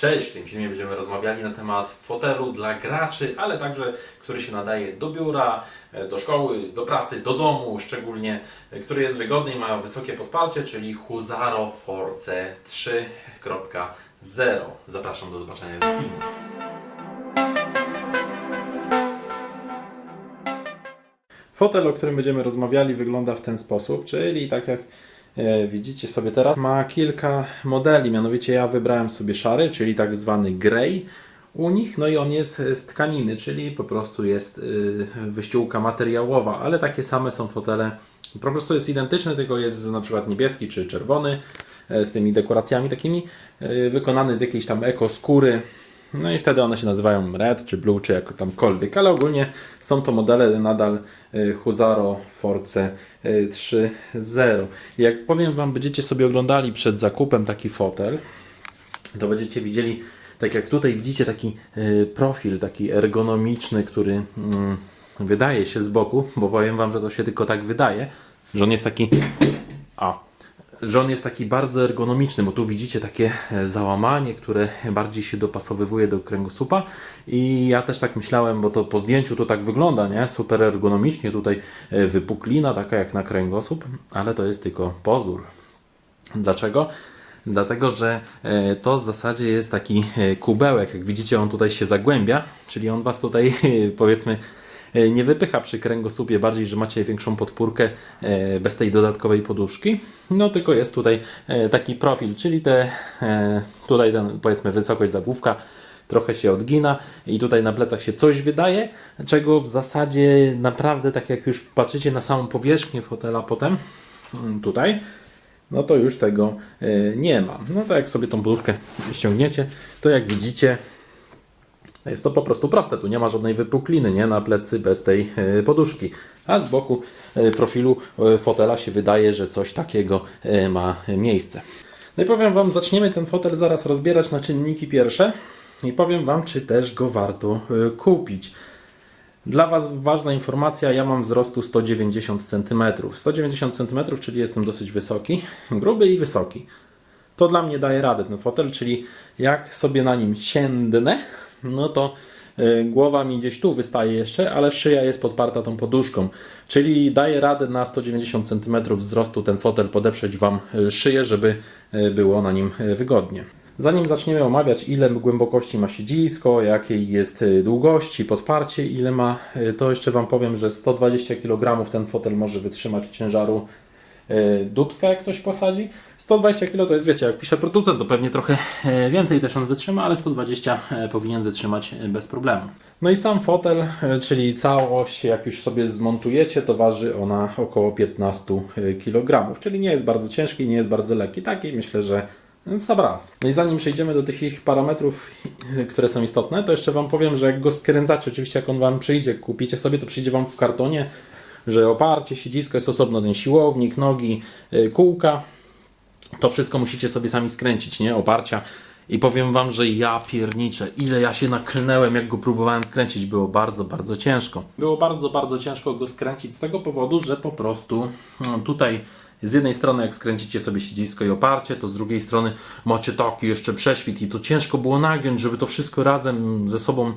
Cześć, w tym filmie będziemy rozmawiali na temat fotelu dla graczy, ale także który się nadaje do biura, e, do szkoły, do pracy, do domu szczególnie, e, który jest wygodny i ma wysokie podparcie, czyli Huzaro Force 3.0. Zapraszam do zobaczenia filmu. Fotel, o którym będziemy rozmawiali, wygląda w ten sposób, czyli tak jak widzicie sobie teraz, ma kilka modeli, mianowicie ja wybrałem sobie szary, czyli tak zwany grey u nich, no i on jest z tkaniny, czyli po prostu jest y, wyściółka materiałowa, ale takie same są fotele, po prostu jest identyczny, tylko jest na przykład niebieski czy czerwony, e, z tymi dekoracjami takimi, e, wykonany z jakiejś tam eko skóry, no i wtedy one się nazywają Red czy Blue, czy jak tamkolwiek, ale ogólnie są to modele nadal y, Huzaro Force y, 3.0. Jak powiem Wam, będziecie sobie oglądali przed zakupem taki fotel, to będziecie widzieli, tak jak tutaj widzicie taki y, profil, taki ergonomiczny, który mm, wydaje się z boku, bo powiem Wam, że to się tylko tak wydaje, że on jest taki... A, że on jest taki bardzo ergonomiczny, bo tu widzicie takie e, załamanie, które bardziej się dopasowywuje do kręgosłupa i ja też tak myślałem, bo to po zdjęciu to tak wygląda, nie? Super ergonomicznie, tutaj e, wypuklina taka jak na kręgosłup, ale to jest tylko pozór. Dlaczego? Dlatego, że e, to w zasadzie jest taki kubełek, jak widzicie on tutaj się zagłębia, czyli on Was tutaj powiedzmy nie wypycha przy kręgosłupie, bardziej, że macie większą podpórkę e, bez tej dodatkowej poduszki. No tylko jest tutaj e, taki profil, czyli te, e, tutaj ten, powiedzmy wysokość zagłówka trochę się odgina i tutaj na plecach się coś wydaje, czego w zasadzie naprawdę tak jak już patrzycie na samą powierzchnię fotela potem, mm, tutaj, no to już tego e, nie ma. No to jak sobie tą poduszkę ściągniecie, to jak widzicie, jest to po prostu proste. Tu nie ma żadnej wypukliny nie? na plecy bez tej e, poduszki. A z boku e, profilu e, fotela się wydaje, że coś takiego ma miejsce. No i powiem Wam, zaczniemy ten fotel zaraz rozbierać na czynniki pierwsze i powiem Wam, czy też go warto kupić. Dla Was ważna informacja, ja mam wzrostu 190 cm. 190 cm, czyli jestem dosyć wysoki, gruby i wysoki. To dla mnie daje radę ten fotel, czyli jak sobie na nim siędnę, no to y, głowa mi gdzieś tu wystaje jeszcze, ale szyja jest podparta tą poduszką. Czyli daje radę na 190 cm wzrostu ten fotel podeprzeć Wam y, szyję, żeby y, było na nim wygodnie. Zanim zaczniemy omawiać, ile głębokości ma siedzisko, jakiej jest długości, podparcie, ile ma, to jeszcze Wam powiem, że 120 kg ten fotel może wytrzymać ciężaru dubska, jak ktoś posadzi. 120 kg to jest, wiecie, jak pisze producent, to pewnie trochę e, więcej też on wytrzyma, ale 120 e, powinien wytrzymać e, bez problemu. No i sam fotel, e, czyli całość, jak już sobie zmontujecie, to waży ona około 15 kg, czyli nie jest bardzo ciężki, nie jest bardzo lekki. Taki myślę, że w sam raz. No i zanim przejdziemy do tych ich parametrów, które są istotne, to jeszcze Wam powiem, że jak go skręcacie, oczywiście jak on Wam przyjdzie, kupicie sobie, to przyjdzie Wam w kartonie, że oparcie, siedzisko jest osobno, ten siłownik, nogi, y, kółka. To wszystko musicie sobie sami skręcić, nie? Oparcia. I powiem Wam, że ja pierniczę, ile ja się naklnęłem, jak go próbowałem skręcić. Było bardzo, bardzo ciężko. Było bardzo, bardzo ciężko go skręcić z tego powodu, że po prostu no, tutaj z jednej strony jak skręcicie sobie siedzisko i oparcie, to z drugiej strony macie taki jeszcze prześwit i to ciężko było nagiąć, żeby to wszystko razem ze sobą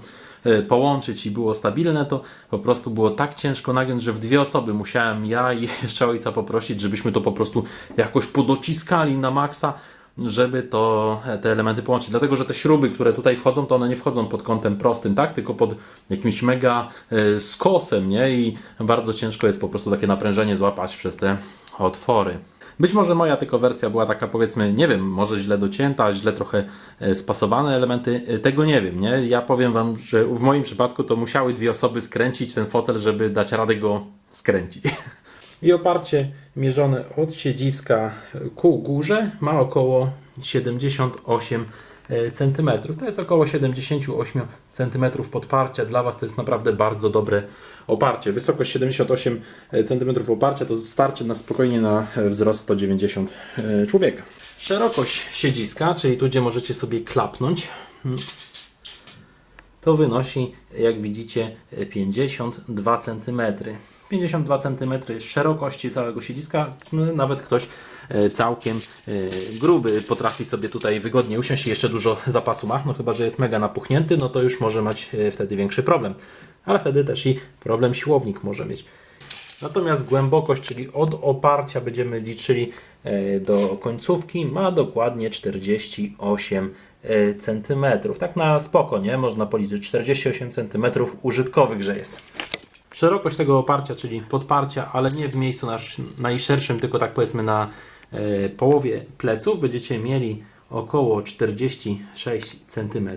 połączyć i było stabilne, to po prostu było tak ciężko nagiąć, że w dwie osoby musiałem ja i jeszcze ojca poprosić, żebyśmy to po prostu jakoś podociskali na maksa, żeby to, te elementy połączyć. Dlatego, że te śruby, które tutaj wchodzą, to one nie wchodzą pod kątem prostym, tak? Tylko pod jakimś mega e, skosem, nie? I bardzo ciężko jest po prostu takie naprężenie złapać przez te otwory. Być może moja tylko wersja była taka, powiedzmy, nie wiem, może źle docięta, źle trochę e, spasowane elementy, e, tego nie wiem, nie? Ja powiem Wam, że w moim przypadku to musiały dwie osoby skręcić ten fotel, żeby dać radę go skręcić. I oparcie mierzone od siedziska ku górze ma około 78 cm. To jest około 78 cm podparcia. Dla Was to jest naprawdę bardzo dobre oparcie. Wysokość 78 cm oparcia to starczy na spokojnie na wzrost 190 człowieka. Szerokość siedziska, czyli tu gdzie możecie sobie klapnąć, to wynosi, jak widzicie, 52 cm. 52 cm szerokości całego siedziska. No, Nawet ktoś e, całkiem e, gruby potrafi sobie tutaj wygodnie usiąść i jeszcze dużo zapasu ma. No chyba, że jest mega napuchnięty, no to już może mieć e, wtedy większy problem. Ale wtedy też i problem siłownik może mieć. Natomiast głębokość, czyli od oparcia będziemy liczyli e, do końcówki, ma dokładnie 48 cm. Tak na spoko, nie? Można policzyć 48 cm użytkowych, że jest. Szerokość tego oparcia, czyli podparcia, ale nie w miejscu najszerszym, tylko tak powiedzmy na e, połowie pleców, będziecie mieli około 46 cm.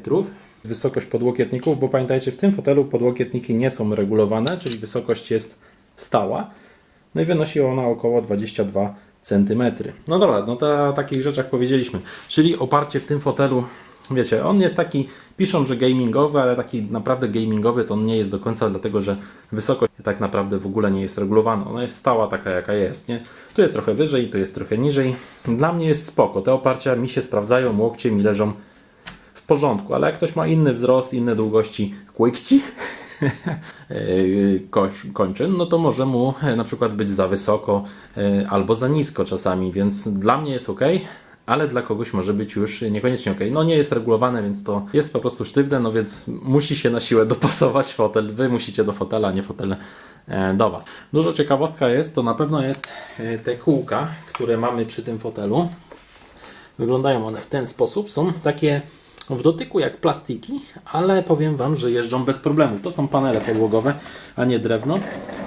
Wysokość podłokietników, bo pamiętajcie, w tym fotelu podłokietniki nie są regulowane, czyli wysokość jest stała. No i wynosi ona około 22 cm. No dobra, no to o takich rzeczach powiedzieliśmy. Czyli oparcie w tym fotelu, wiecie, on jest taki, piszą, że gamingowy, ale taki naprawdę gamingowy to on nie jest do końca, dlatego że wysokość tak naprawdę w ogóle nie jest regulowana. Ona jest stała taka, jaka jest, nie? Tu jest trochę wyżej, tu jest trochę niżej. Dla mnie jest spoko. Te oparcia mi się sprawdzają, łokcie mi leżą w porządku, ale jak ktoś ma inny wzrost, inne długości kłykci, koś- kończyn, no to może mu e, na przykład być za wysoko e, albo za nisko czasami, więc dla mnie jest ok, ale dla kogoś może być już niekoniecznie ok. No nie jest regulowane, więc to jest po prostu sztywne, no więc musi się na siłę dopasować fotel. Wy musicie do fotela, a nie fotel e, do Was. Dużo ciekawostka jest, to na pewno jest e, te kółka, które mamy przy tym fotelu. Wyglądają one w ten sposób. Są takie w dotyku jak plastiki, ale powiem Wam, że jeżdżą bez problemu. To są panele podłogowe, a nie drewno.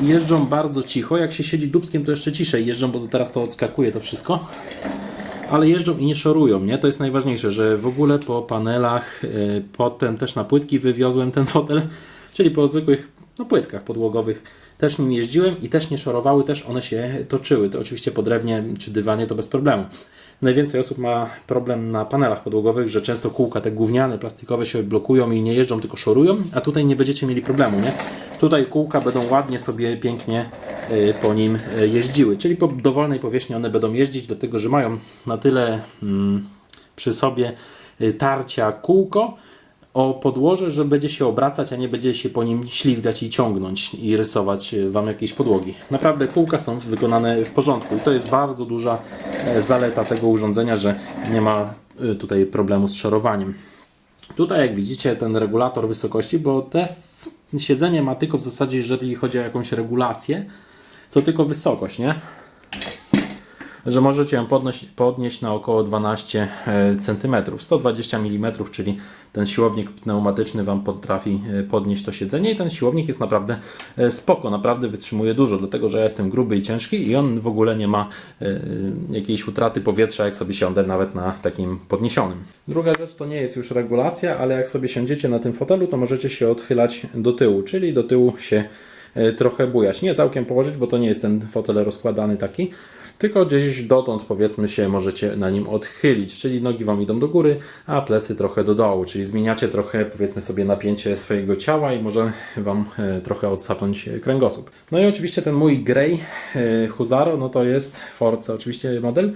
Jeżdżą bardzo cicho. Jak się siedzi dubskiem, to jeszcze ciszej jeżdżą, bo teraz to odskakuje to wszystko. Ale jeżdżą i nie szorują, nie? To jest najważniejsze, że w ogóle po panelach, yy, potem też na płytki wywiozłem ten fotel, czyli po zwykłych no, płytkach podłogowych też nim jeździłem i też nie szorowały, też one się toczyły. To oczywiście po drewnie czy dywanie to bez problemu. Najwięcej osób ma problem na panelach podłogowych, że często kółka te gówniane, plastikowe się blokują i nie jeżdżą, tylko szorują, a tutaj nie będziecie mieli problemu, nie? Tutaj kółka będą ładnie sobie, pięknie y, po nim y, jeździły, czyli po dowolnej powierzchni one będą jeździć, dlatego że mają na tyle mm, przy sobie y, tarcia kółko, o podłoże, że będzie się obracać, a nie będzie się po nim ślizgać i ciągnąć i rysować e, Wam jakieś podłogi. Naprawdę kółka są wykonane w porządku i to jest bardzo duża e, zaleta tego urządzenia, że nie ma e, tutaj problemu z szorowaniem. Tutaj jak widzicie ten regulator wysokości, bo te siedzenie ma tylko w zasadzie, jeżeli chodzi o jakąś regulację, to tylko wysokość, nie? Że możecie ją podnieść, podnieść na około 12 cm. 120 mm, czyli ten siłownik pneumatyczny Wam potrafi e, podnieść to siedzenie i ten siłownik jest naprawdę e, spoko, naprawdę wytrzymuje dużo, dlatego że ja jestem gruby i ciężki i on w ogóle nie ma e, jakiejś utraty powietrza, jak sobie siądę nawet na takim podniesionym. Druga rzecz to nie jest już regulacja, ale jak sobie siądziecie na tym fotelu, to możecie się odchylać do tyłu, czyli do tyłu się trochę bujać. Nie całkiem położyć, bo to nie jest ten fotel rozkładany taki, tylko gdzieś dotąd powiedzmy się możecie na nim odchylić, czyli nogi Wam idą do góry, a plecy trochę do dołu, czyli zmieniacie trochę powiedzmy sobie napięcie swojego ciała i może Wam e, trochę odsapnąć kręgosłup. No i oczywiście ten mój Grey e, Huzaro, no to jest Forza oczywiście model,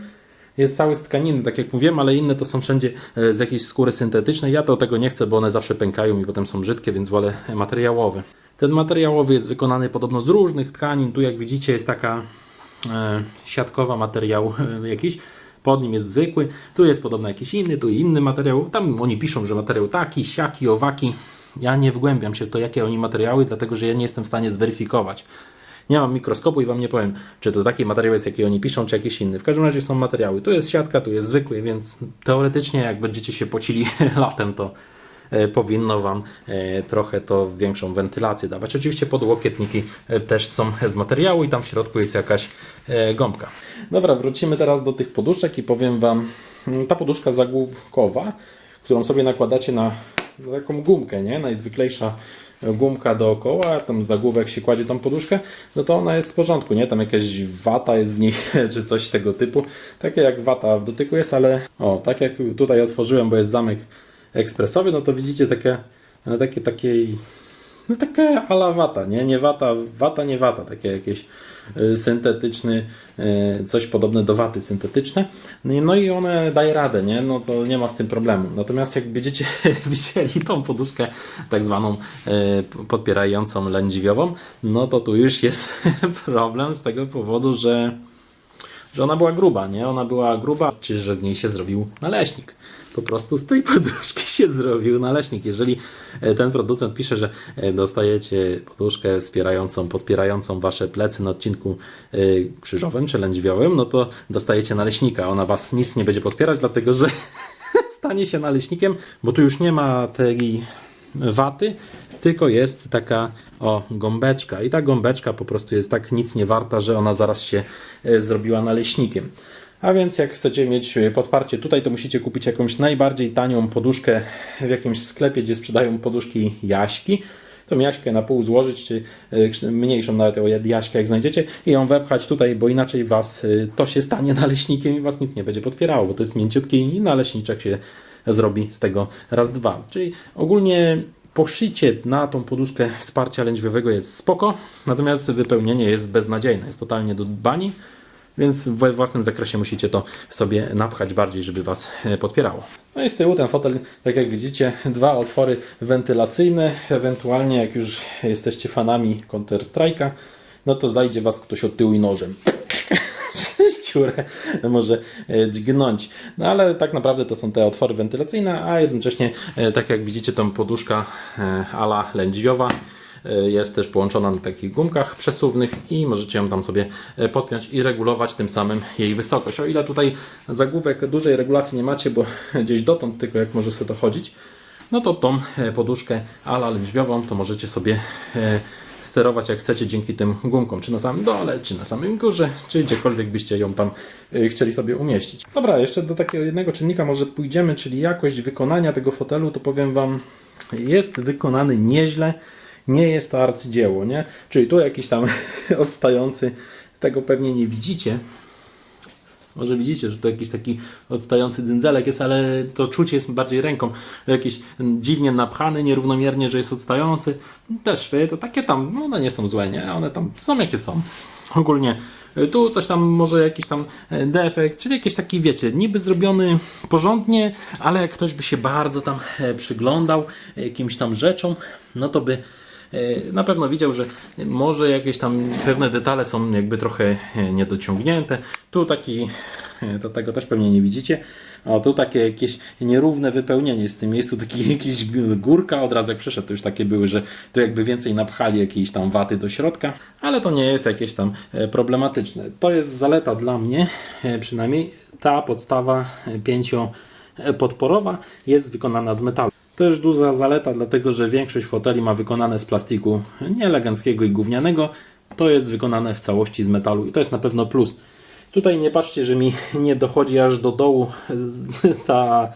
jest cały z tkaniny, tak jak mówiłem, ale inne to są wszędzie e, z jakiejś skóry syntetycznej. Ja tego nie chcę, bo one zawsze pękają i potem są brzydkie, więc wolę materiałowe. Ten materiałowy jest wykonany podobno z różnych tkanin. Tu jak widzicie jest taka siatkowa materiał e, jakiś. Pod nim jest zwykły, tu jest podobno jakiś inny, tu inny materiał. Tam oni piszą, że materiał taki, siaki, owaki. Ja nie wgłębiam się w to, jakie oni materiały, dlatego że ja nie jestem w stanie zweryfikować. Nie mam mikroskopu i Wam nie powiem, czy to taki materiał jest, jaki oni piszą, czy jakiś inny. W każdym razie są materiały. Tu jest siatka, tu jest zwykły, więc teoretycznie jak będziecie się pocili latem, to e, powinno Wam e, trochę to większą wentylację dawać. Oczywiście podłokietniki e, też są z materiału i tam w środku jest jakaś e, gąbka. Dobra, wrócimy teraz do tych poduszek i powiem Wam, mm, ta poduszka zagłówkowa, którą sobie nakładacie na, na taką gumkę, nie? Najzwyklejsza gumka dookoła, tam zagłówek się kładzie tą poduszkę, no to ona jest w porządku, nie? Tam jakaś wata jest w niej, czy coś tego typu. Takie jak wata w dotyku jest, ale o, tak jak tutaj otworzyłem, bo jest zamek ekspresowy, no to widzicie takie, na takiej, takiej no taka ala wata, nie? Nie wata, wata, nie wata, takie jakieś y, syntetyczny, y, coś podobne do waty syntetyczne. No i- No i one daje radę, nie? No to nie ma z tym problemu. Natomiast jak będziecie widzieli tą poduszkę tak zwaną y, podpierającą lędźwiową, no to tu już jest problem z tego powodu, że że ona była gruba, nie? Ona była gruba, czy że z niej się zrobił naleśnik. Po prostu z tej poduszki się zrobił naleśnik. Jeżeli e, ten producent pisze, że e, dostajecie poduszkę wspierającą, podpierającą wasze plecy na odcinku e, krzyżowym czy lędźwiowym, no to dostajecie naleśnika. Ona was nic nie będzie podpierać, dlatego że stanie się naleśnikiem, bo tu już nie ma tej waty, tylko jest taka o gąbeczka i ta gąbeczka po prostu jest tak nic nie warta, że ona zaraz się e, zrobiła naleśnikiem. A więc jak chcecie mieć e, podparcie tutaj, to musicie kupić jakąś najbardziej tanią poduszkę w jakimś sklepie, gdzie sprzedają poduszki jaśki. Tą jaśkę na pół złożyć, czy e, mniejszą nawet o jaśkę jak znajdziecie i ją wepchać tutaj, bo inaczej was to się stanie naleśnikiem i was nic nie będzie podpierało, bo to jest mięciutki i naleśniczek się zrobi z tego raz dwa. Czyli ogólnie poszycie na tą poduszkę wsparcia lędźwiowego jest spoko, natomiast wypełnienie jest beznadziejne, jest totalnie do bani, więc we własnym zakresie musicie to sobie napchać bardziej, żeby Was e, podpierało. No i z tyłu ten fotel, tak jak widzicie, dwa otwory wentylacyjne, ewentualnie jak już jesteście fanami Counter-Strike'a, no to zajdzie Was ktoś od tyłu i nożem dziurę może e, dźgnąć. No ale tak naprawdę to są te otwory wentylacyjne, a jednocześnie, e, tak jak widzicie, tą poduszka e, ala lędźwiowa jest też połączona na takich gumkach przesuwnych i możecie ją tam sobie podpiąć i regulować tym samym jej wysokość. O ile tutaj zagłówek dużej regulacji nie macie, bo gdzieś dotąd tylko jak może sobie to chodzić, no to tą poduszkę ala lędźwiową to możecie sobie sterować jak chcecie dzięki tym gumkom, czy na samym dole, czy na samym górze, czy gdziekolwiek byście ją tam y, chcieli sobie umieścić. Dobra, jeszcze do takiego jednego czynnika może pójdziemy, czyli jakość wykonania tego fotelu, to powiem Wam, jest wykonany nieźle, nie jest to arcydzieło, nie? Czyli tu jakiś tam odstający, tego pewnie nie widzicie, może widzicie, że to jakiś taki odstający dędzelek jest, ale to czucie jest bardziej ręką. Jakiś dziwnie napchany, nierównomiernie, że jest odstający. Te szwy to takie tam, no one nie są złe, nie? One tam są jakie są. Ogólnie y, tu coś tam, może jakiś tam e, defekt, czyli jakiś taki, wiecie, niby zrobiony porządnie, ale jak ktoś by się bardzo tam e, przyglądał jakimś tam rzeczom, no to by E, na pewno widział, że może jakieś tam pewne detale są jakby trochę e, niedociągnięte. Tu taki, e, to tego też pewnie nie widzicie, a tu takie jakieś nierówne wypełnienie z tym miejscu, taki jakiś górka od razu jak przyszedł, to już takie były, że tu jakby więcej napchali jakiejś tam waty do środka, ale to nie jest jakieś tam e, problematyczne. To jest zaleta dla mnie, e, przynajmniej ta podstawa e, pięciopodporowa jest wykonana z metalu. Też duża zaleta, dlatego że większość foteli ma wykonane z plastiku nieeleganckiego i gównianego. To jest wykonane w całości z metalu i to jest na pewno plus. Tutaj nie patrzcie, że mi nie dochodzi aż do dołu ta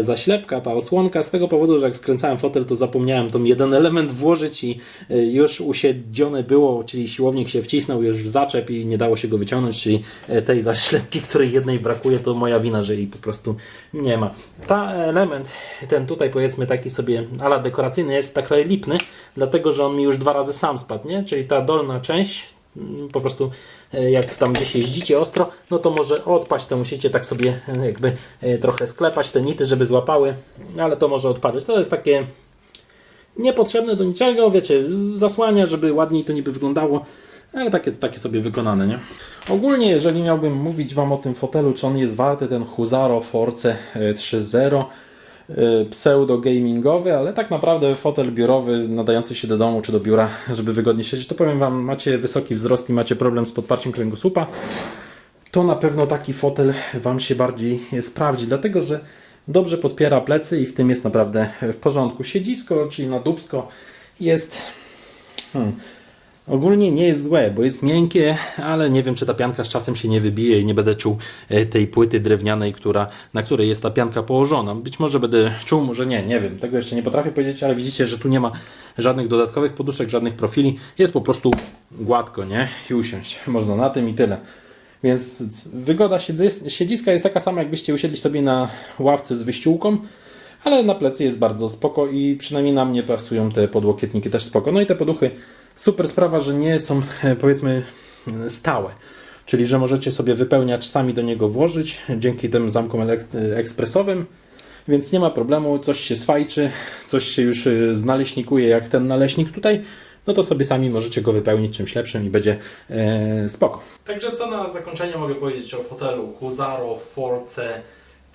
zaślepka, ta osłonka, z tego powodu, że jak skręcałem fotel, to zapomniałem tą jeden element włożyć i e, już usiedzione było, czyli siłownik się wcisnął już w zaczep i nie dało się go wyciągnąć, czyli e, tej zaślepki, której jednej brakuje, to moja wina, że jej po prostu nie ma. Ta element, ten tutaj powiedzmy taki sobie ala dekoracyjny jest tak lipny, dlatego, że on mi już dwa razy sam spadł, nie? Czyli ta dolna część, po prostu e, jak tam gdzieś jeździcie ostro, no to może odpaść, to musicie tak sobie e, jakby e, trochę sklepać te nity, żeby złapały, ale to może odpadać. To jest takie niepotrzebne do niczego, wiecie, zasłania, żeby ładniej to niby wyglądało, ale takie, takie sobie wykonane, nie? Ogólnie, jeżeli miałbym mówić Wam o tym fotelu, czy on jest warty ten Huzaro Force e, 3.0 e, pseudo-gamingowy, ale tak naprawdę fotel biurowy nadający się do domu czy do biura, żeby wygodnie siedzieć, to powiem Wam, macie wysoki wzrost i macie problem z podparciem kręgosłupa, to na pewno taki fotel Wam się bardziej sprawdzi, dlatego że dobrze podpiera plecy i w tym jest naprawdę w porządku. Siedzisko, czyli na dubsko jest hmm, ogólnie nie jest złe, bo jest miękkie, ale nie wiem czy ta pianka z czasem się nie wybije i nie będę czuł e, tej płyty drewnianej, która, na której jest ta pianka położona. Być może będę czuł, może nie, nie wiem, tego jeszcze nie potrafię powiedzieć, ale widzicie, że tu nie ma żadnych dodatkowych poduszek, żadnych profili, jest po prostu gładko, nie? I usiąść. Można na tym i tyle. Więc wygoda siedzis- siedziska jest taka sama, jakbyście usiedli sobie na ławce z wyściółką, ale na plecy jest bardzo spoko i przynajmniej na mnie pasują te podłokietniki też spoko. No i te poduchy, super sprawa, że nie są e, powiedzmy e, stałe. Czyli, że możecie sobie wypełniacz sami do niego włożyć dzięki tym zamkom elek- ekspresowym, więc nie ma problemu, coś się swajczy, coś się już znaleśnikuje jak ten naleśnik tutaj, no to sobie sami możecie go wypełnić czymś lepszym i będzie e, spoko. Także co na zakończenie mogę powiedzieć o fotelu Huzaro Force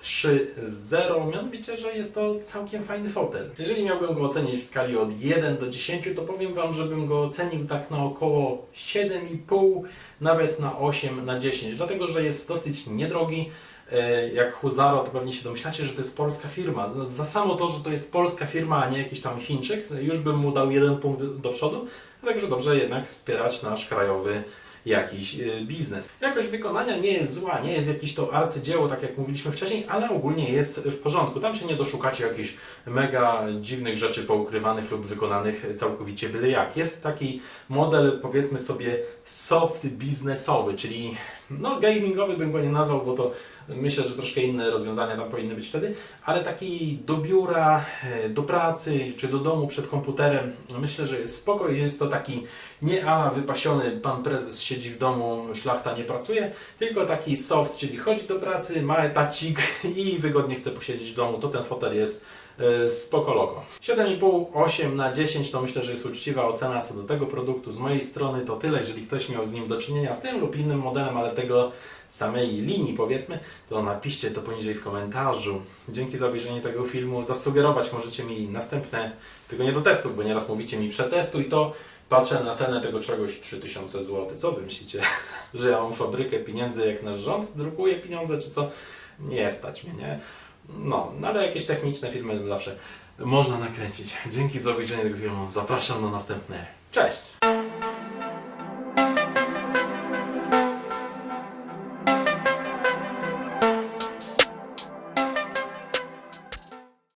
3.0, mianowicie, że jest to całkiem fajny fotel. Jeżeli miałbym go ocenić w skali od 1 do 10, to powiem Wam, żebym go ocenił tak na około 7,5, nawet na 8 na 10, dlatego że jest dosyć niedrogi. E, Jak Huzaro, to pewnie się domyślacie, że to jest polska firma. Za samo to, że to jest polska firma, a nie jakiś tam Chińczyk, już bym mu dał jeden punkt do przodu. Także dobrze jednak wspierać nasz krajowy jakiś e, biznes. Jakość wykonania nie jest zła, nie jest jakieś to arcydzieło, tak jak mówiliśmy wcześniej, ale ogólnie jest w porządku. Tam się nie doszukacie jakichś mega dziwnych rzeczy poukrywanych lub wykonanych całkowicie byle jak. Jest taki model, powiedzmy sobie, soft biznesowy, czyli no gamingowy bym go nie nazwał, bo to myślę, że troszkę inne rozwiązania tam powinny być wtedy, ale taki do biura, e, do pracy czy do domu przed komputerem, myślę, że jest spoko. Jest to taki nie ala wypasiony pan prezes siedzi w domu, szlachta nie pracuje, tylko taki soft, czyli chodzi do pracy, ma etacik i wygodnie chce posiedzieć w domu, to ten fotel jest spoko loko. 7,5, 8 na 10 to myślę, że jest uczciwa ocena co do tego produktu. Z mojej strony to tyle, jeżeli ktoś miał z nim do czynienia z tym lub innym modelem, ale tego samej linii powiedzmy, to napiszcie to poniżej w komentarzu. Dzięki za obejrzenie tego filmu. Zasugerować możecie mi następne, tylko nie do testów, bo nieraz mówicie mi przetestuj to, patrzę na cenę tego czegoś 3000 zł. Co wy myślicie? Że ja mam fabrykę pieniędzy jak nasz rząd drukuje pieniądze, czy co? Nie stać mnie, nie? No, no ale jakieś techniczne filmy zawsze można nakręcić. Dzięki za obejrzenie tego filmu. Zapraszam na następne. Cześć!